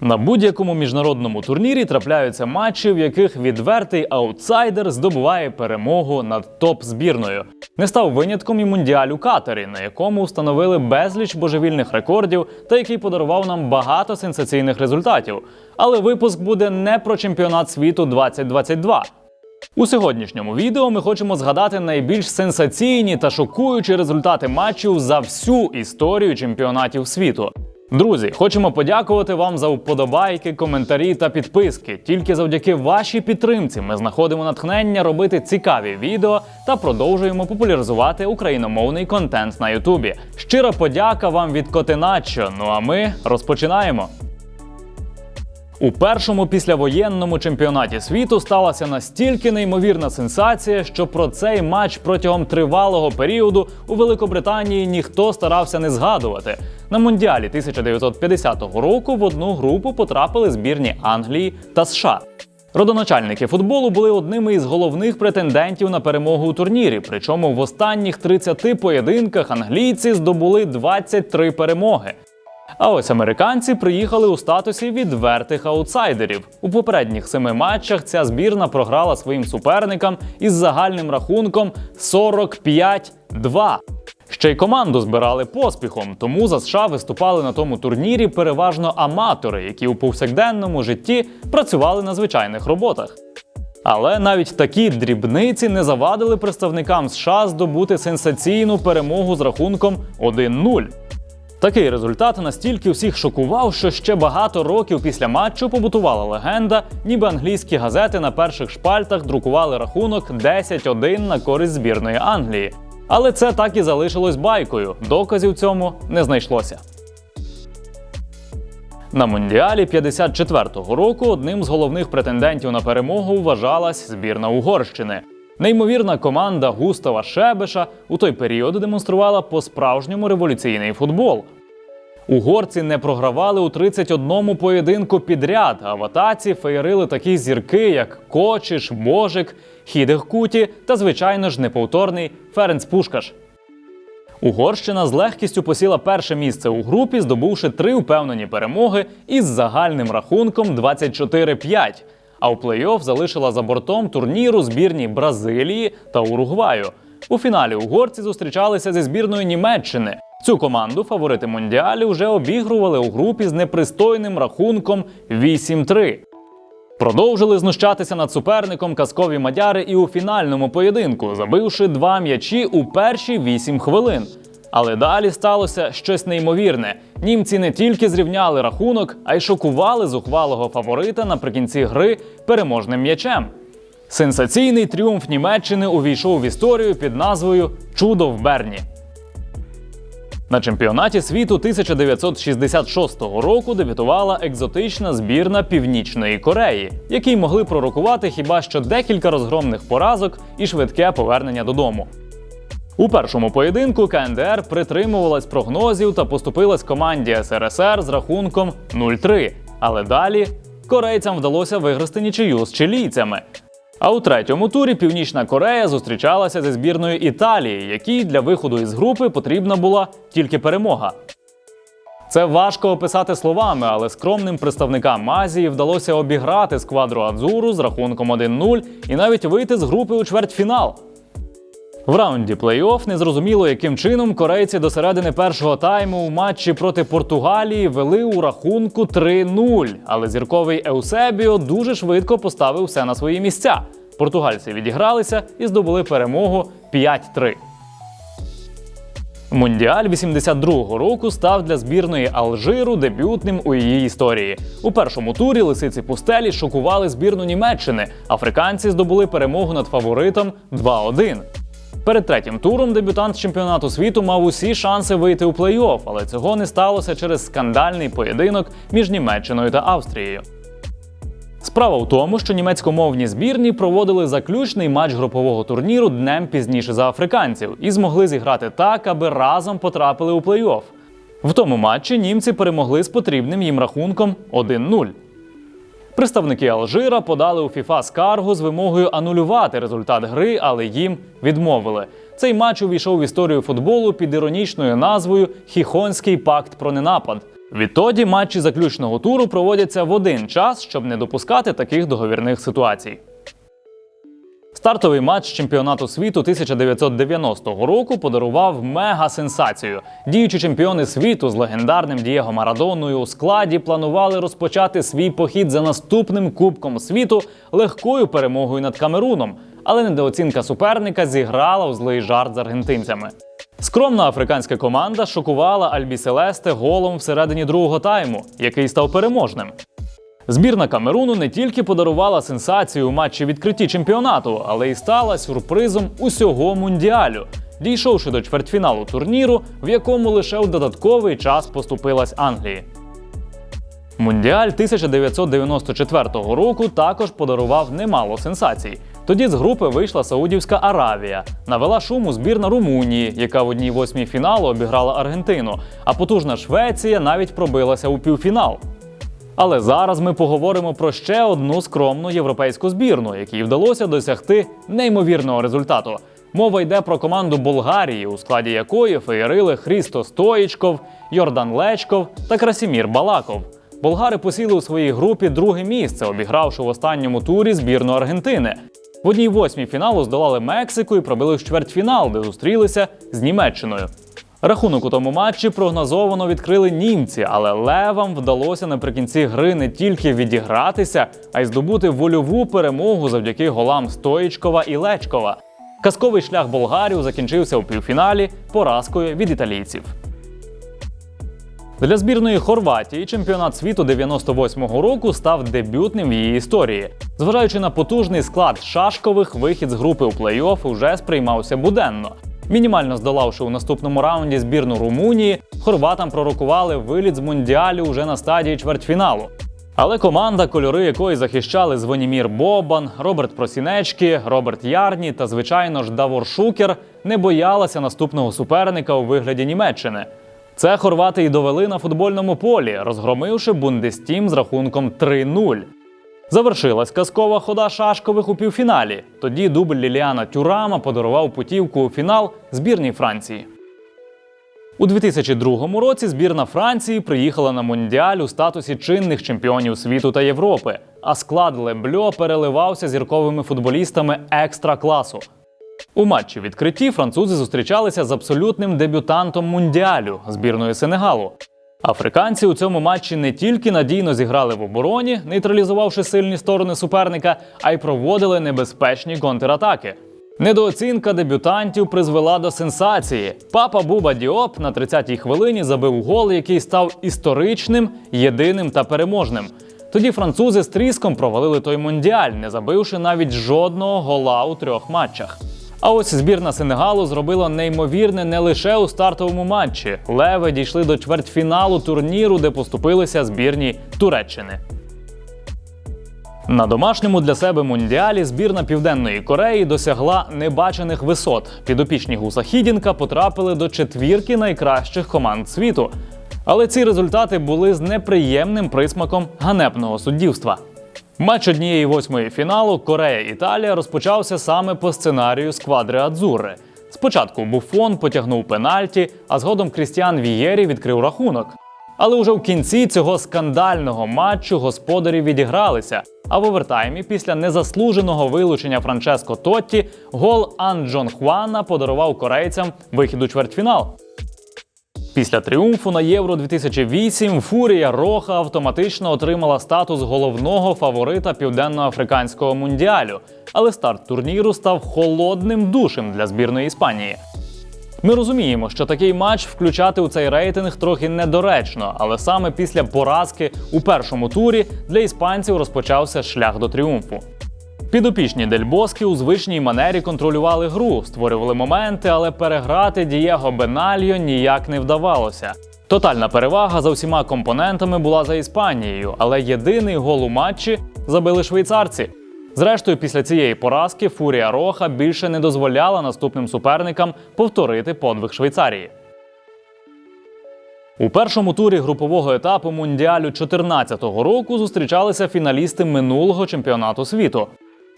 На будь-якому міжнародному турнірі трапляються матчі, в яких відвертий аутсайдер здобуває перемогу над топ-збірною. Не став винятком і мундіаль у Катарі, на якому встановили безліч божевільних рекордів та який подарував нам багато сенсаційних результатів. Але випуск буде не про чемпіонат світу 2022. У сьогоднішньому відео ми хочемо згадати найбільш сенсаційні та шокуючі результати матчів за всю історію чемпіонатів світу. Друзі, хочемо подякувати вам за вподобайки, коментарі та підписки. Тільки завдяки вашій підтримці ми знаходимо натхнення робити цікаві відео та продовжуємо популяризувати україномовний контент на Ютубі. Щира подяка вам від Котиначо. Ну а ми розпочинаємо. У першому післявоєнному чемпіонаті світу сталася настільки неймовірна сенсація, що про цей матч протягом тривалого періоду у Великобританії ніхто старався не згадувати. На мундіалі 1950 року в одну групу потрапили збірні Англії та США. Родоначальники футболу були одними із головних претендентів на перемогу у турнірі. Причому в останніх 30 поєдинках англійці здобули 23 перемоги. А ось американці приїхали у статусі відвертих аутсайдерів. У попередніх семи матчах ця збірна програла своїм суперникам із загальним рахунком 45-2. Ще й команду збирали поспіхом, тому за США виступали на тому турнірі переважно аматори, які у повсякденному житті працювали на звичайних роботах. Але навіть такі дрібниці не завадили представникам США здобути сенсаційну перемогу з рахунком 1-0. Такий результат настільки всіх шокував, що ще багато років після матчу побутувала легенда, ніби англійські газети на перших шпальтах друкували рахунок 10-1 на користь збірної Англії. Але це так і залишилось байкою. Доказів цьому не знайшлося. На мундіалі 54-го року одним з головних претендентів на перемогу вважалась збірна Угорщини. Неймовірна команда Густава Шебеша у той період демонструвала по-справжньому революційний футбол. Угорці не програвали у 31 поєдинку підряд, а в атаці феєрили такі зірки, як Кочиш, Божик, Хідех Куті та, звичайно ж, неповторний Ференц Пушкаш. Угорщина з легкістю посіла перше місце у групі, здобувши три впевнені перемоги із загальним рахунком 24-5. А у плей-офф залишила за бортом турніру збірні Бразилії та Уругваю. У фіналі угорці зустрічалися зі збірною Німеччини. Цю команду фаворити Мондіалі вже обігрували у групі з непристойним рахунком 8-3. Продовжили знущатися над суперником казкові мадяри і у фінальному поєдинку, забивши два м'ячі у перші 8 хвилин. Але далі сталося щось неймовірне. Німці не тільки зрівняли рахунок, а й шокували зухвалого фаворита наприкінці гри переможним м'ячем. Сенсаційний тріумф Німеччини увійшов в історію під назвою Чудо в Берні. На чемпіонаті світу 1966 року дебютувала екзотична збірна Північної Кореї, якій могли пророкувати хіба що декілька розгромних поразок і швидке повернення додому. У першому поєдинку КНДР притримувалась прогнозів та поступилась команді СРСР з рахунком 0-3. Але далі корейцям вдалося виграти нічию з чилійцями. А у третьому турі Північна Корея зустрічалася зі збірною Італії, якій для виходу із групи потрібна була тільки перемога. Це важко описати словами, але скромним представникам Азії вдалося обіграти сквадру Адзуру з рахунком 1-0 і навіть вийти з групи у чвертьфінал. В раунді плей-офф незрозуміло, яким чином корейці до середини першого тайму у матчі проти Португалії вели у рахунку 3-0. Але зірковий Еусебіо дуже швидко поставив все на свої місця. Португальці відігралися і здобули перемогу 5-3. Мундіаль 82-го року став для збірної Алжиру дебютним у її історії. У першому турі лисиці пустелі шокували збірну Німеччини. Африканці здобули перемогу над фаворитом 2-1. Перед третім туром дебютант чемпіонату світу мав усі шанси вийти у плей-офф, але цього не сталося через скандальний поєдинок між Німеччиною та Австрією. Справа в тому, що німецькомовні збірні проводили заключний матч групового турніру днем пізніше за африканців і змогли зіграти так, аби разом потрапили у плей-офф. В тому матчі німці перемогли з потрібним їм рахунком 1-0. Представники Алжира подали у ФІФА скаргу з вимогою анулювати результат гри, але їм відмовили. Цей матч увійшов в історію футболу під іронічною назвою Хіхонський пакт про ненапад. Відтоді матчі заключного туру проводяться в один час, щоб не допускати таких договірних ситуацій. Стартовий матч чемпіонату світу 1990 року подарував мега-сенсацію. Діючі чемпіони світу з легендарним Дієго Марадоною у складі планували розпочати свій похід за наступним Кубком світу легкою перемогою над Камеруном, але недооцінка суперника зіграла у злий жарт з аргентинцями. Скромна африканська команда шокувала Альбі Селесте голом всередині другого тайму, який став переможним. Збірна Камеруну не тільки подарувала сенсацію у матчі відкритті чемпіонату, але й стала сюрпризом усього мундіалю, дійшовши до чвертьфіналу турніру, в якому лише у додатковий час поступилась Англії. Мундіаль 1994 року також подарував немало сенсацій. Тоді з групи вийшла Саудівська Аравія, навела шуму збірна Румунії, яка в одній восьмій фіналу обіграла Аргентину, а потужна Швеція навіть пробилася у півфінал. Але зараз ми поговоримо про ще одну скромну європейську збірну, якій вдалося досягти неймовірного результату. Мова йде про команду Болгарії, у складі якої феєрили Хрісто Стоїчков, Йордан Лечков та Красімір Балаков. Болгари посіли у своїй групі друге місце, обігравши в останньому турі збірну Аргентини. В одній восьмій фіналу здолали Мексику і пробили в чвертьфінал, де зустрілися з Німеччиною. Рахунок у тому матчі прогнозовано відкрили німці, але левам вдалося наприкінці гри не тільки відігратися, а й здобути вольову перемогу завдяки голам Стоїчкова і Лечкова. Казковий шлях болгарів закінчився у півфіналі поразкою від італійців. Для збірної Хорватії чемпіонат світу 98-го року став дебютним в її історії. Зважаючи на потужний склад шашкових, вихід з групи у плей-офф уже сприймався буденно. Мінімально здолавши у наступному раунді збірну Румунії, хорватам пророкували виліт з мундіалю уже на стадії чвертьфіналу. Але команда, кольори якої захищали Звонімір Бобан, Роберт Просінечки, Роберт Ярні та, звичайно ж, Давор Шукер, не боялася наступного суперника у вигляді Німеччини. Це хорвати й довели на футбольному полі, розгромивши Бундестім з рахунком 3-0. Завершилась казкова хода шашкових у півфіналі. Тоді дубль Ліліана Тюрама подарував путівку у фінал збірній Франції. У 2002 році збірна Франції приїхала на Мундіаль у статусі чинних чемпіонів світу та Європи, а склад Лебльо переливався зірковими футболістами екстра класу. У матчі відкритті французи зустрічалися з абсолютним дебютантом мундіалю збірною Сенегалу. Африканці у цьому матчі не тільки надійно зіграли в обороні, нейтралізувавши сильні сторони суперника, а й проводили небезпечні контратаки. Недооцінка дебютантів призвела до сенсації. Папа Буба Діоп на 30-й хвилині забив гол, який став історичним, єдиним та переможним. Тоді французи з тріском провалили той мундіаль, не забивши навіть жодного гола у трьох матчах. А ось збірна Сенегалу зробила неймовірне не лише у стартовому матчі. Леви дійшли до чвертьфіналу турніру, де поступилися збірні Туреччини. На домашньому для себе мундіалі збірна Південної Кореї досягла небачених висот. Підопічні Гуса Хідінка потрапили до четвірки найкращих команд світу. Але ці результати були з неприємним присмаком ганебного суддівства. Матч однієї восьмої фіналу Корея-Італія розпочався саме по сценарію сквадри Адзури. Спочатку Буфон потягнув пенальті, а згодом Крістіан Вієрі відкрив рахунок. Але уже в кінці цього скандального матчу господарі відігралися. А в овертаймі після незаслуженого вилучення Франческо Тотті гол Ан Джон Хвана подарував корейцям вихід у чвертьфінал. Після тріумфу на Євро 2008 Фурія Роха автоматично отримала статус головного фаворита південноафриканського мундіалю, але старт турніру став холодним душем для збірної Іспанії. Ми розуміємо, що такий матч включати у цей рейтинг трохи недоречно, але саме після поразки у першому турі для іспанців розпочався шлях до тріумфу. Підопічні Дель Боскі у звичній манері контролювали гру, створювали моменти, але переграти Дієго Бенальо ніяк не вдавалося. Тотальна перевага за всіма компонентами була за Іспанією, але єдиний гол у матчі забили швейцарці. Зрештою, після цієї поразки Фурія Роха більше не дозволяла наступним суперникам повторити подвиг Швейцарії. У першому турі групового етапу мундіалю 2014 року зустрічалися фіналісти минулого чемпіонату світу.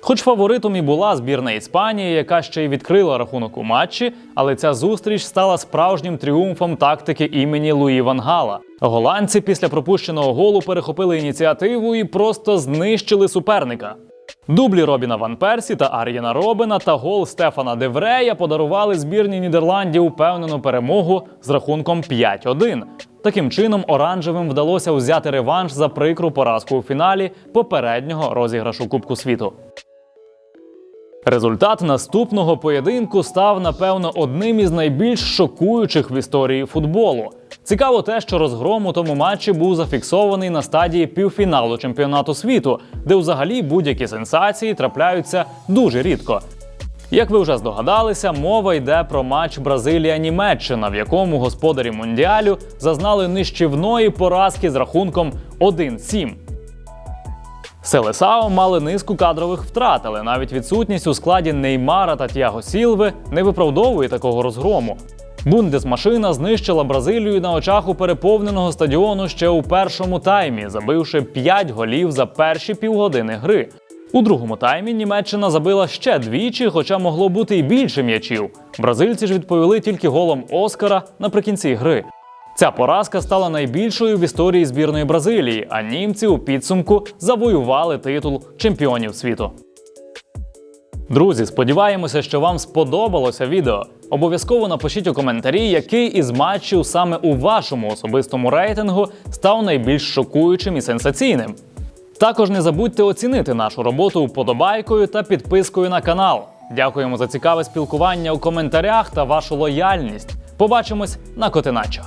Хоч фаворитом і була збірна Іспанії, яка ще й відкрила рахунок у матчі, але ця зустріч стала справжнім тріумфом тактики імені Луї Ван Гала. Голландці після пропущеного голу перехопили ініціативу і просто знищили суперника. Дублі Робіна Ван Персі та Ар'єна Робина та гол Стефана Деврея подарували збірні Нідерландів упевнену перемогу з рахунком 5-1. Таким чином, оранжевим вдалося взяти реванш за прикру поразку у фіналі попереднього розіграшу Кубку світу. Результат наступного поєдинку став, напевно, одним із найбільш шокуючих в історії футболу. Цікаво те, що розгром у тому матчі був зафіксований на стадії півфіналу чемпіонату світу, де взагалі будь-які сенсації трапляються дуже рідко. Як ви вже здогадалися, мова йде про матч Бразилія-Німеччина, в якому господарі мундіалю зазнали нищівної поразки з рахунком 1-7. Селесао мали низку кадрових втрат, але навіть відсутність у складі Неймара та Тіаго Сілви не виправдовує такого розгрому. Бундесмашина знищила Бразилію на очах у переповненого стадіону ще у першому таймі, забивши 5 голів за перші півгодини гри. У другому таймі Німеччина забила ще двічі, хоча могло бути і більше м'ячів. Бразильці ж відповіли тільки голом Оскара наприкінці гри. Ця поразка стала найбільшою в історії збірної Бразилії, а німці у підсумку завоювали титул чемпіонів світу. Друзі, сподіваємося, що вам сподобалося відео. Обов'язково напишіть у коментарі, який із матчів саме у вашому особистому рейтингу став найбільш шокуючим і сенсаційним. Також не забудьте оцінити нашу роботу вподобайкою та підпискою на канал. Дякуємо за цікаве спілкування у коментарях та вашу лояльність. Побачимось на Котиначо.